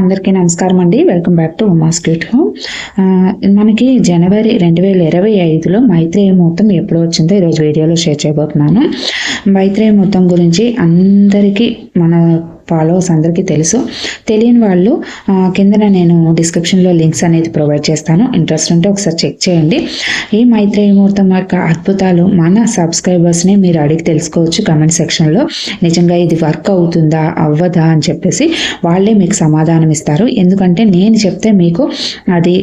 అందరికీ నమస్కారం అండి. వెల్కమ్ బ్యాక్ టు ఉమాస్ క్యూట్ హోమ్ మనకి జనవరి రెండు వేల ఇరవై ఐదులో మైత్రేయ ముహూర్తం ఎప్పుడు వచ్చిందో ఈరోజు వీడియోలో షేర్ చేయబోతున్నాను. మైత్రేయ ముహూర్తం గురించి అందరికీ మన ఫాలోవర్స్ అందరికీ తెలుసు. తెలియని వాళ్ళు కిందన నేను డిస్క్రిప్షన్లో లింక్స్ అనేది ప్రొవైడ్ చేస్తాను. ఇంట్రెస్ట్ ఉంటే ఒకసారి చెక్ చేయండి. ఈ మైత్రేయ ముహూర్తం యొక్క అద్భుతాలు మన సబ్స్క్రైబర్స్ని మీరు అడిగి తెలుసుకోవచ్చు కమెంట్ సెక్షన్లో నిజంగా ఇది వర్క్ అవుతుందా అవ్వదా అని చెప్పేసి వాళ్ళే మీకు సమాధానం ఇస్తారు. ఎందుకంటే నేను చెప్తే మీకు అది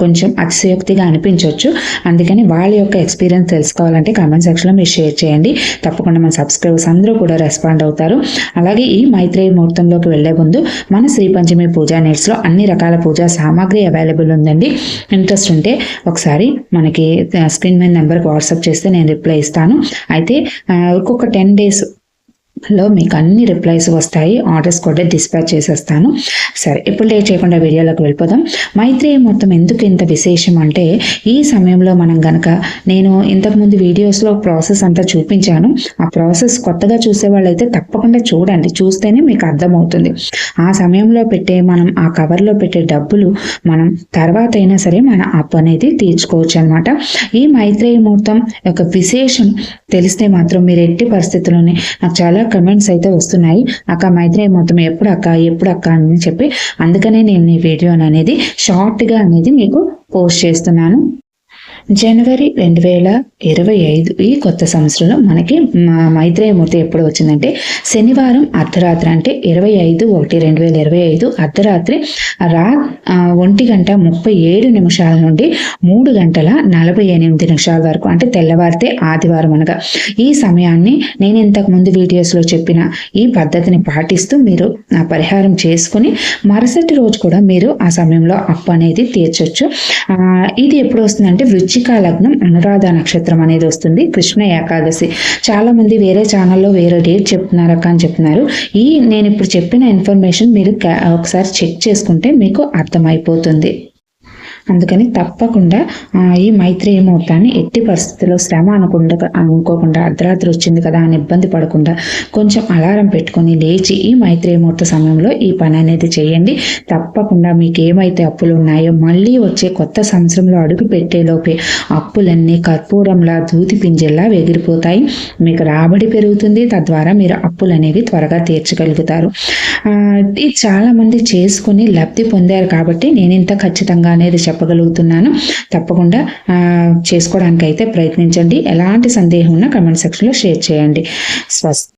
కొంచెం అతిశయోక్తిగా అనిపించవచ్చు అందుకని వాళ్ళ యొక్క ఎక్స్పీరియన్స్ తెలుసుకోవాలంటే కమెంట్ సెక్షన్లో మీరు షేర్ చేయండి. తప్పకుండా మన సబ్స్క్రైబర్స్ అందరూ కూడా రెస్పాండ్ అవుతారు. అలాగే ఈ మైత్రేయ ముహూర్తంలోకి వెళ్ళే ముందు మన శ్రీ పంచమి పూజా నెట్స్లో అన్ని రకాల పూజా సామాగ్రి అవైలబుల్ ఉందండి. ఇంట్రెస్ట్ ఉంటే ఒకసారి మనకి స్క్రీన్ మీద నెంబర్కి వాట్సాప్ చేస్తే నేను రిప్లై ఇస్తాను. అయితే ఒక్కొక్క టెన్ డేస్ లో మీకు అన్ని రిప్లైస్ వస్తాయి. ఆర్డర్స్ కూడా డిస్పాచ్ చేసేస్తాను. సరే ఇప్పుడు లేట్ చేయకుండా వీడియోలోకి వెళ్ళిపోదాం. మైత్రేయ మొత్తం ఎందుకు ఇంత విశేషం అంటే ఈ సమయంలో మనం గనక నేను ఇంతకుముందు వీడియోస్లో ప్రాసెస్ అంతా చూపించాను. ఆ ప్రాసెస్ కొత్తగా చూసే వాళ్ళైతే తప్పకుండా చూడండి. చూస్తేనే మీకు అర్థమవుతుంది. ఆ సమయంలో పెట్టే మనం ఆ కవర్లో పెట్టే డబ్బులు మనం తర్వాత అయినా సరే మన అప్ అనేది తీర్చుకోవచ్చు అనమాట ఈ మైత్రేయ ముహూర్తం యొక్క విశేషం తెలిస్తే మాత్రం మీరు ఎట్టి పరిస్థితుల్లోనే నాకు చాలా కమెంట్స్ అయితే వస్తున్నాయి. అక్క మైత్రేయ మొత్తం ఎప్పుడు అక్క ఎప్పుడు అక్క అని చెప్పి అందుకనే నేను ఈ వీడియో అనేది షార్ట్గా అనేది మీకు పోస్ట్ చేస్తున్నాను. జనవరి రెండు వేల ఇరవై ఐదు ఈ కొత్త సంవత్సరంలో మనకి మైత్రేయ మూర్తి ఎప్పుడు వచ్చిందంటే శనివారం అర్ధరాత్రి అంటే ఇరవై ఐదు ఒకటి రెండు వేల ఇరవై ఐదు అర్ధరాత్రి రా ఒంటి గంట ముప్పై ఏడు నిమిషాల నుండి మూడు గంటల నలభై ఎనిమిది నిమిషాల వరకు అంటే తెల్లవారితే ఆదివారం అనగా. ఈ సమయాన్ని నేను ఇంతకు ముందు వీడియోస్లో చెప్పిన ఈ పద్ధతిని పాటిస్తూ మీరు పరిహారం చేసుకుని మరుసటి రోజు కూడా మీరు ఆ సమయంలో అప్పు అనేది తీర్చొచ్చు. ఇది ఎప్పుడు వస్తుందంటే వృచ్చిక లగ్నం అనురాధ నక్షత్రం అనేది వస్తుంది. కృష్ణ ఏకాదశి. చాలా మంది వేరే ఛానల్లో వేరే డేట్ చెప్తున్నారు అక్క అని చెప్తున్నారు. ఈ నేను ఇప్పుడు చెప్పిన ఇన్ఫర్మేషన్ మీరు ఒకసారి చెక్ చేసుకుంటే మీకు అర్థమైపోతుంది. అందుకని తప్పకుండా ఈ మైత్రేయ ముహూర్తాన్ని ఎట్టి పరిస్థితుల్లో శ్రమ అనుకుండా అనుకోకుండా అర్ధరాత్రి వచ్చింది కదా అని ఇబ్బంది పడకుండా కొంచెం అలారం పెట్టుకొని లేచి ఈ మైత్రేయ ముహూర్త సమయంలో ఈ పని అనేది చేయండి. తప్పకుండా మీకు ఏమైతే అప్పులు ఉన్నాయో మళ్ళీ వచ్చే కొత్త సంవత్సరంలో అడుగు పెట్టేలోపే అప్పులన్నీ కర్పూరంలా దూతి పింజల్లా ఎగిరిపోతాయి మీకు రాబడి పెరుగుతుంది. తద్వారా మీరు అప్పులు అనేవి త్వరగా తీర్చగలుగుతారు. ఇది చాలామంది చేసుకుని లబ్ధి పొందారు కాబట్టి నేను ఇంత ఖచ్చితంగా అనేది చెప్పగలుగుతున్నాను. తప్పకుండా ఆ, చేసుకోవడానికి అయితే ప్రయత్నించండి. ఎలాంటి సందేహం ఉన్నా కమెంట్ సెక్షన్లో షేర్ చేయండి. స్వస్తి